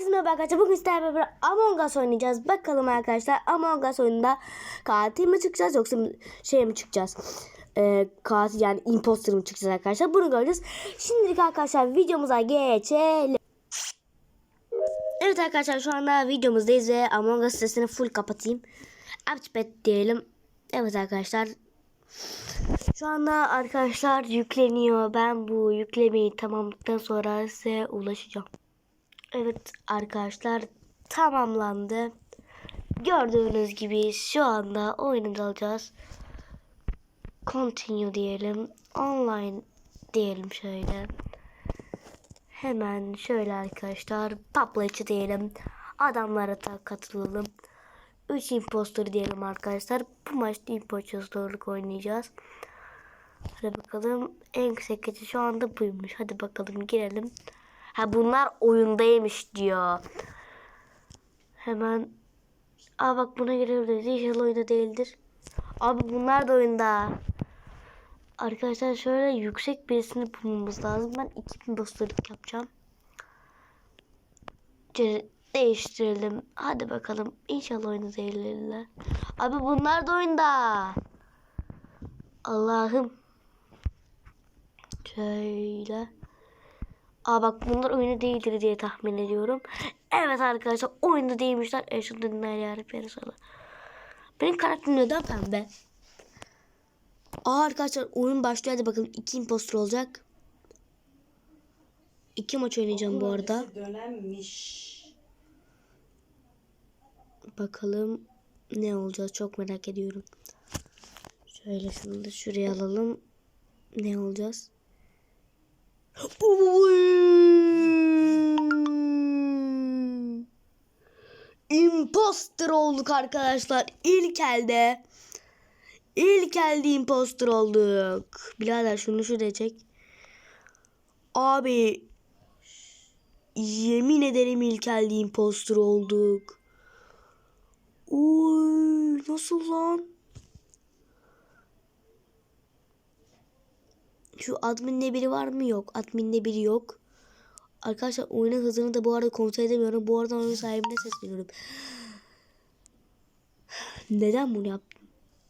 Herkese merhaba arkadaşlar. Bugün sizlerle beraber Among Us oynayacağız. Bakalım arkadaşlar Among Us oyununda katil mi çıkacağız yoksa şey mi çıkacağız? Ee, katil yani imposter mı çıkacağız arkadaşlar? Bunu göreceğiz. Şimdilik arkadaşlar videomuza geçelim. Evet arkadaşlar şu anda videomuzdayız ve Among Us sesini full kapatayım. Update diyelim. Evet arkadaşlar. Şu anda arkadaşlar yükleniyor. Ben bu yüklemeyi tamamladıktan sonra size ulaşacağım. Evet arkadaşlar tamamlandı. Gördüğünüz gibi şu anda oyunu dalacağız. Continue diyelim. Online diyelim şöyle. Hemen şöyle arkadaşlar publish diyelim. Adamlara da katılalım. 3 impostor diyelim arkadaşlar. Bu maçta impostorluk oynayacağız. Hadi bakalım. En yüksek şu anda buymuş. Hadi bakalım girelim. Ha bunlar oyundaymış diyor. Hemen. Aa bak buna girebiliriz. İnşallah oyunda değildir. Abi bunlar da oyunda. Arkadaşlar şöyle yüksek birisini bulmamız lazım. Ben 2000 dostluk yapacağım. Değiştirelim. Hadi bakalım. İnşallah oyunda değillerler. Abi bunlar da oyunda. Allah'ım. Şöyle. Aa bak bunlar oyunda değildir diye tahmin ediyorum. Evet arkadaşlar oyunda değilmişler. E şu dinler yarı sana. Benim karakterim neden pembe? Aa arkadaşlar oyun başlıyor. Hadi bakalım iki impostor olacak. İki maç oynayacağım bu arada. Dönemmiş. Bakalım ne olacak çok merak ediyorum. Şöyle şunu da şuraya alalım. Ne olacağız? Imposter olduk arkadaşlar. İlk elde. İlk elde imposter olduk. Birader şunu şuraya çek. Abi yemin ederim ilk elde imposter olduk. Oy nasıl lan? Şu adminde biri var mı? Yok. Adminde biri yok. Arkadaşlar oyunun hızını da bu arada kontrol edemiyorum. Bu arada oyun sahibine sesleniyorum. Neden bunu yaptım?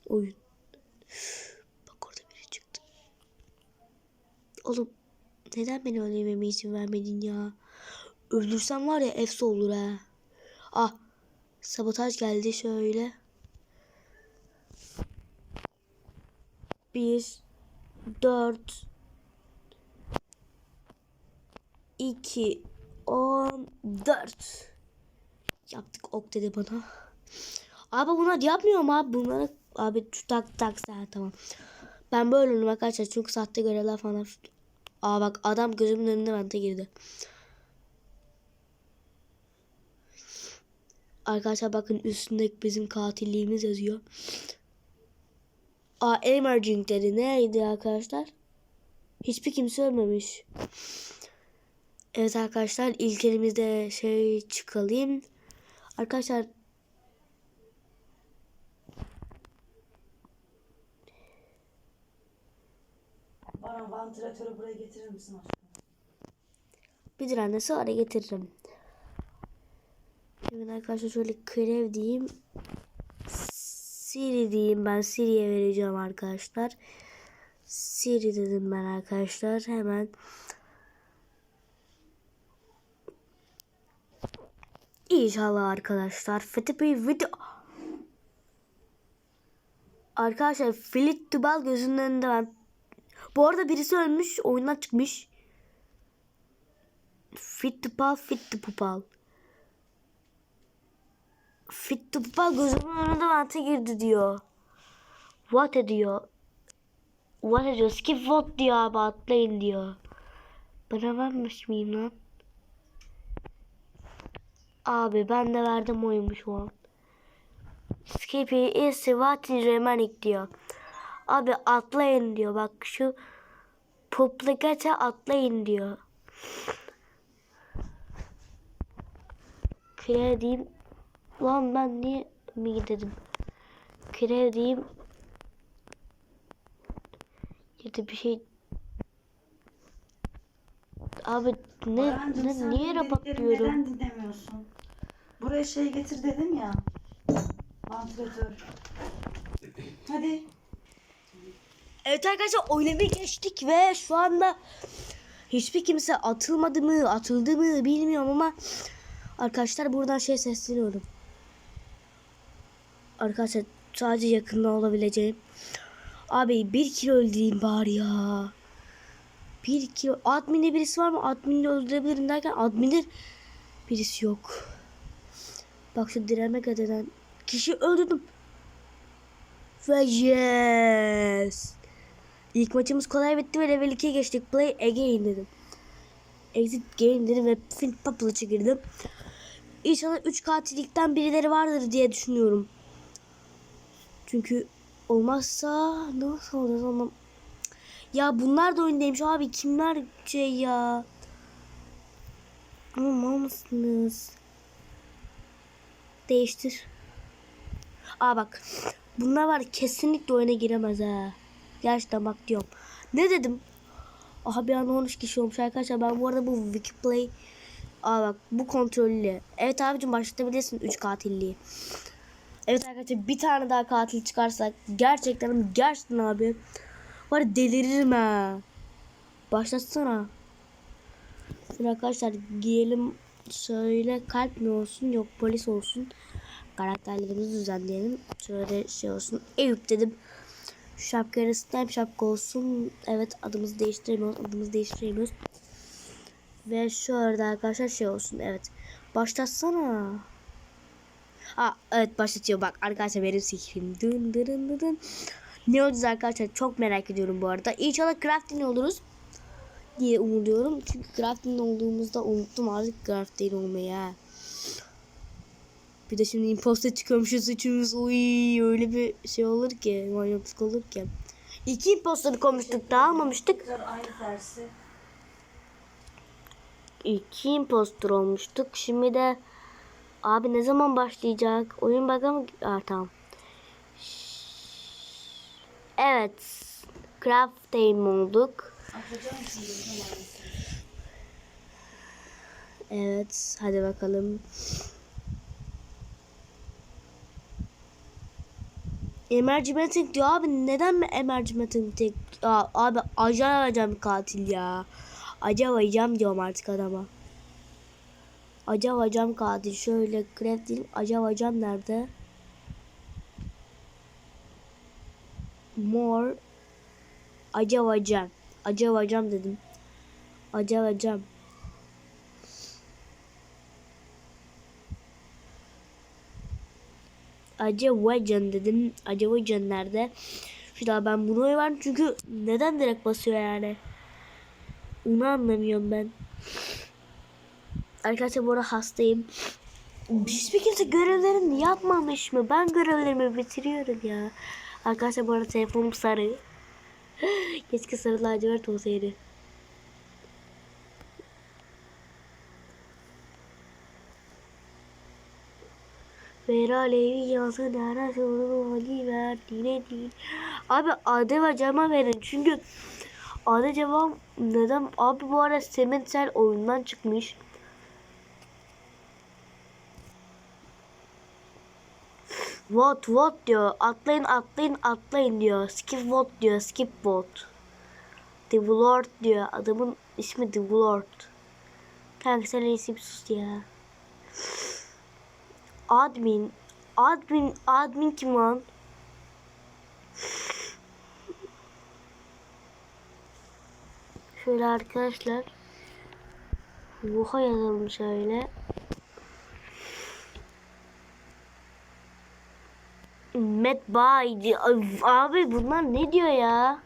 Oyun. Bak orada biri çıktı. Oğlum neden beni öldürmeme izin vermedin ya? Öldürsem var ya efsi olur ha. Ah sabotaj geldi şöyle. Bir, dört, iki, on, dört. Yaptık ok dedi bana. Abi bunlar yapmıyor mu abi? Bunları abi şu tak tak sen tamam. Ben böyle oynuyorum arkadaşlar çünkü sahte görevler falan. Aa bak adam gözümün önünde vente girdi. Arkadaşlar bakın üstünde bizim katilliğimiz yazıyor. Aa emerging dedi. Neydi arkadaşlar? Hiçbir kimse ölmemiş. Evet arkadaşlar ilk elimizde şey çıkalım. Arkadaşlar Bana vantilatörü buraya getirir misin aşkım? bir tane sonra getiririm. Hemen arkadaşlar şöyle krev diyeyim. Siri diyeyim ben Siri'ye vereceğim arkadaşlar. Siri dedim ben arkadaşlar. Hemen İnşallah arkadaşlar. Fethi bir video. Arkadaşlar Filit Tubal gözünün önünde ben. Bu arada birisi ölmüş. Oyundan çıkmış. Fit Tubal, Fit Tubal. Fit Tubal gözümün önünde vente girdi diyor. What ediyor? What ediyor? Skip what diyor abi atlayın diyor. Bana vermiş miyim lan? Abi ben de verdim oyumu şu an. Skippy is what is remaining diyor. Abi atlayın diyor. Bak şu Publicate atlayın diyor. Kredim. Lan ben niye mi gidelim? Kredim. Ya da bir şey. Abi Ne, ne niye rapatlıyorum? dediklerimi Neden dinlemiyorsun? Buraya şey getir dedim ya. Vantilatör. Hadi. Evet arkadaşlar oynamaya geçtik ve şu anda hiçbir kimse atılmadı mı atıldı mı bilmiyorum ama arkadaşlar buradan şey sesleniyorum. Arkadaşlar sadece yakında olabileceğim. Abi bir kilo öldüreyim bari ya. Bir kilo. Admin'de birisi var mı? Admin'de öldürebilirim derken admin'de birisi yok. Bak şu direnmek eden kişi öldürdüm. Ve yes. İlk maçımız kolay bitti ve level 2'ye geçtik. Play again dedim. Exit game dedim ve film papılıçı girdim. İnşallah 3 katillikten birileri vardır diye düşünüyorum. Çünkü olmazsa nasıl olacağız anlam. Ya bunlar da oyundaymış abi kimler şey ya. Ama mal mısınız? Değiştir. Aa bak. Bunlar var kesinlikle oyuna giremez ha. Gerçekten bak diyorum. Ne dedim? Aha bir anda 13 kişi olmuş arkadaşlar. Ben bu arada bu Wikiplay Aa bak bu kontrollü. Evet abicim başlatabilirsin 3 katilliği. Evet arkadaşlar bir tane daha katil çıkarsak gerçekten gerçekten abi var deliririm ha. Başlatsana. Şimdi arkadaşlar giyelim şöyle kalp mi olsun yok polis olsun. Karakterlerimizi düzenleyelim. Şöyle şey olsun. Eyüp dedim. Şu şapkayı slime şapka olsun. Evet adımızı değiştiremiyoruz. Adımızı değiştiremiyoruz. Ve şu arada arkadaşlar şey olsun. Evet. Başlatsana. Aa evet başlatıyor bak arkadaşlar benim sikrim. Dın dın dın dın. Ne olacağız arkadaşlar çok merak ediyorum bu arada. İnşallah crafting oluruz diye umuyorum. Çünkü crafting olduğumuzda unuttum artık crafting olmayı ha. Bir de şimdi imposter çıkıyormuşuz üçümüz. Uy öyle bir şey olur ki. Manyaklık olur ki. İki imposter aynı dersi. İki imposter olmuştuk. Şimdi de abi ne zaman başlayacak? Oyun bakalım. Aa, tamam. Evet. Craft time olduk. Evet. Hadi bakalım. Emergenting diyor abi neden mi emergenting tek abi ajan ajan katil ya. Acaba ajan diyorum artık adama. Acaba ajan katil şöyle crafting acaba ajan nerede? More acaba ajan. Acaba ajan dedim. Acaba ajan. Acevacan dedim. Acevacan nerede? Şurada ben bunu oy çünkü neden direkt basıyor yani? Onu anlamıyorum ben. Arkadaşlar bu arada hastayım. Hiçbir kimse görevlerini yapmamış mı? Ben görevlerimi bitiriyorum ya. Arkadaşlar bu arada telefonum sarı. Keşke sarı lacivert olsaydı. Vera Levi yazı dara soru hali verdiğine değil. Abi adı ve cama verin çünkü adı cevap neden abi bu arada Sementsel oyundan çıkmış. What what diyor. Atlayın atlayın atlayın diyor. Skip what diyor. Skip what. The Lord diyor. Adamın ismi The Lord. Kanka sen bir sus ya. Admin. Admin. Admin kim lan? Şöyle arkadaşlar. Vuha yazalım şöyle. Met Bay di- Ay, Abi bunlar ne diyor ya?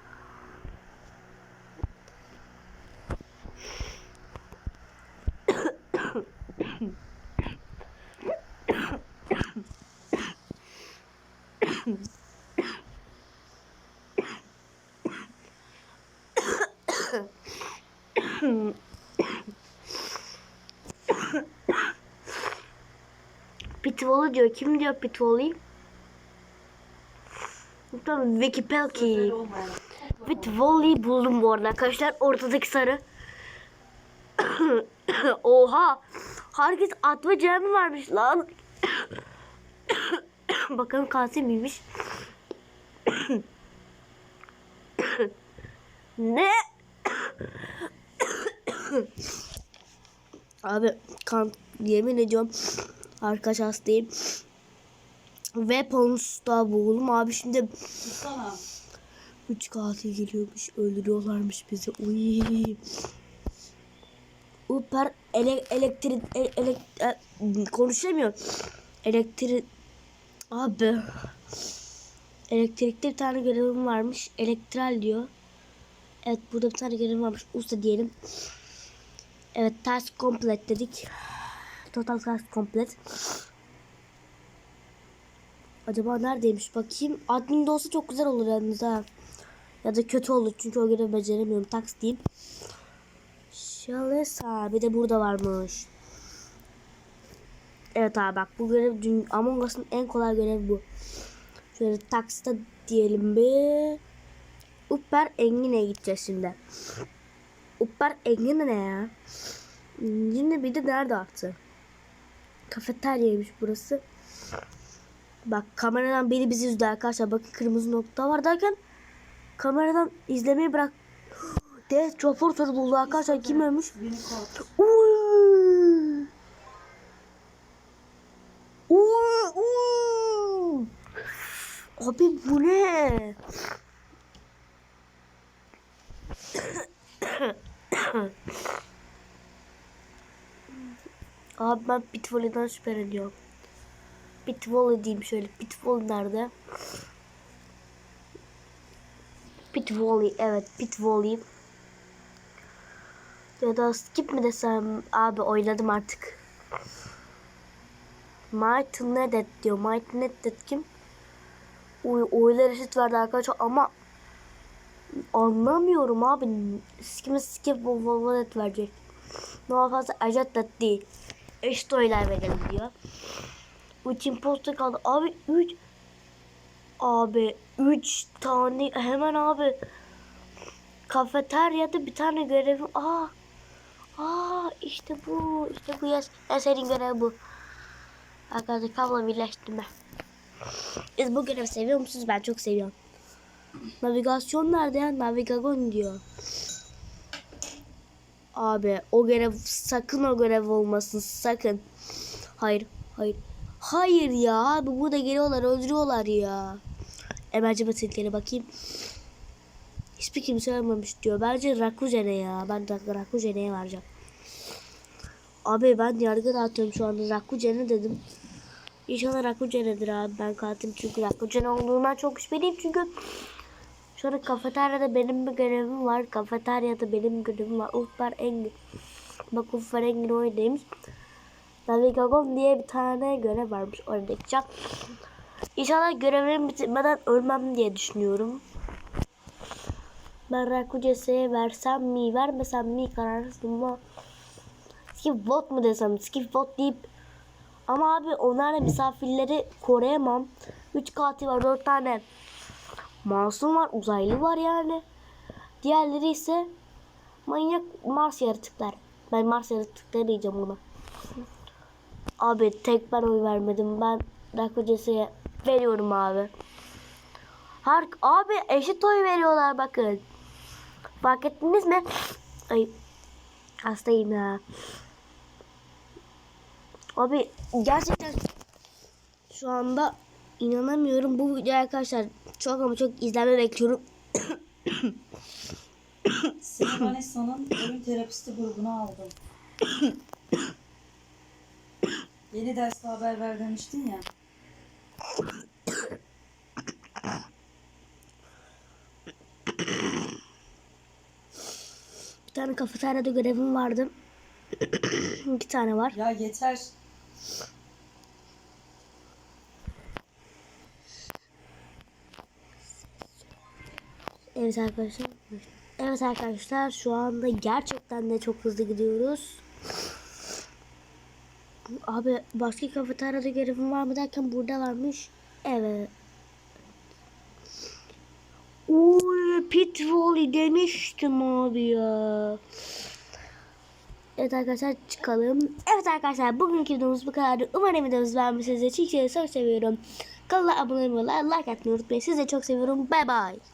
Pitbull'u diyor. Kim diyor Pitbull'u? Wikipedia. Böyle olmayan. Pitbull'u buldum bu arada arkadaşlar. Ortadaki sarı. Oha. Herkes atma cami varmış lan. Bakalım katil miymiş? ne? Abi kan yemin ediyorum arkadaş hastayım. Weapons'ta boğulum abi şimdi Tutsana. üç katil geliyormuş öldürüyorlarmış bizi. Uy. Uper ele, elektrik ele, elek, e, konuşamıyor. Elektrik abi elektrikte bir tane görevim varmış. Elektral diyor. Evet burada bir tane görevim varmış. Usta diyelim. Evet task complete dedik. Total task complete. Acaba neredeymiş bakayım. Admin olsa çok güzel olur yalnız ha. Ya da kötü olur çünkü o görevi beceremiyorum. Tax diyeyim. Şalesa bir de burada varmış. Evet abi bak bu görev dün Among Us'ın en kolay görevi bu. Şöyle taxta diyelim bir. Upper Engin'e gideceğiz şimdi. Upper Engin ne ya? Yine bir de nerede attı? Kafeteryaymış burası. Bak kameradan biri bizi izliyor arkadaşlar. Bakın kırmızı nokta var derken kameradan izlemeyi bırak. De çopur soru buldu arkadaşlar. Kim ölmüş? Uy. Uy, uy. Abi bu ne? Abi ben Pitvolley'den şüpheleniyorum. Pitvolley diyeyim şöyle. Pitvolley nerede? Pitvolley evet Pitvolley. Ya da skip mi desem abi oynadım artık. Might Nedet diyor. Might Nedet kim? Oy, oylar eşit verdi arkadaşlar ama anlamıyorum abi. Kime skip Volvolet verecek. Daha fazla Ajat değil. Eşit oylar verelim diyor. Üç imposter kaldı. Abi 3 Abi 3 tane hemen abi kafeteryada bir tane görevim. Aa. Aa işte bu. işte bu ya. En sevdiğim görev bu. Arkadaşlar kablo birleştirme. Siz bu görevi seviyor musunuz? Ben çok seviyorum. Navigasyon nerede ya? Navigagon diyor. Abi o görev sakın o görev olmasın. Sakın. Hayır. Hayır. Hayır ya. Abi burada geliyorlar öldürüyorlar ya. Emerci batıkları bakayım. Hiçbir kimse ölmemiş diyor. Bence Rakujen'e ya. Ben de Rakujen'e varacağım. Abi ben yargı dağıtıyorum şu anda. Rakujen'e dedim. İnşallah Rakujen'edir abi. Ben katil çünkü Rakujen olduğundan çok şüpheliyim çünkü anda kafeteryada benim bir görevim var. Kafeteryada benim görevim var. Uhbar Engin. Bak Uhbar Engin oradaymış. Navigagon diye bir tane görev varmış. Orada gideceğim. İnşallah görevlerim bitirmeden ölmem diye düşünüyorum. Ben Rakujes'e versem mi vermesem mi kararsızım ama skip vote mu desem skip vote deyip ama abi onlarla misafirleri koruyamam. 3 katil var 4 tane masum var uzaylı var yani. Diğerleri ise manyak Mars yaratıklar. Ben Mars yaratıkları diyeceğim ona. Abi tek ben oy vermedim. Ben Rakujes'e veriyorum abi. Har abi eşit oy veriyorlar bakın. Fark ettiniz mi? Ay hastayım ya. Abi gerçekten şu anda inanamıyorum. Bu video arkadaşlar çok ama çok izlenme bekliyorum. Seni Vanessa'nın oyun terapisti grubuna aldım. Yeni derste haber ver demiştin ya. Bir tane kafeteryada görevim vardı. İki tane var. Ya yeter. Evet arkadaşlar. Evet arkadaşlar şu anda gerçekten de çok hızlı gidiyoruz. Abi başka kafeteryada görevim var mı derken burada varmış. Evet. Oy pit volley demiştim abi ya. Evet arkadaşlar çıkalım. Evet arkadaşlar bugünkü videomuz bu kadar. Umarım videomuzu beğenmişsinizdir. Sizi çok seviyorum. Kanala abone olmayı, like atmayı unutmayın. Sizi çok seviyorum. Bay bay.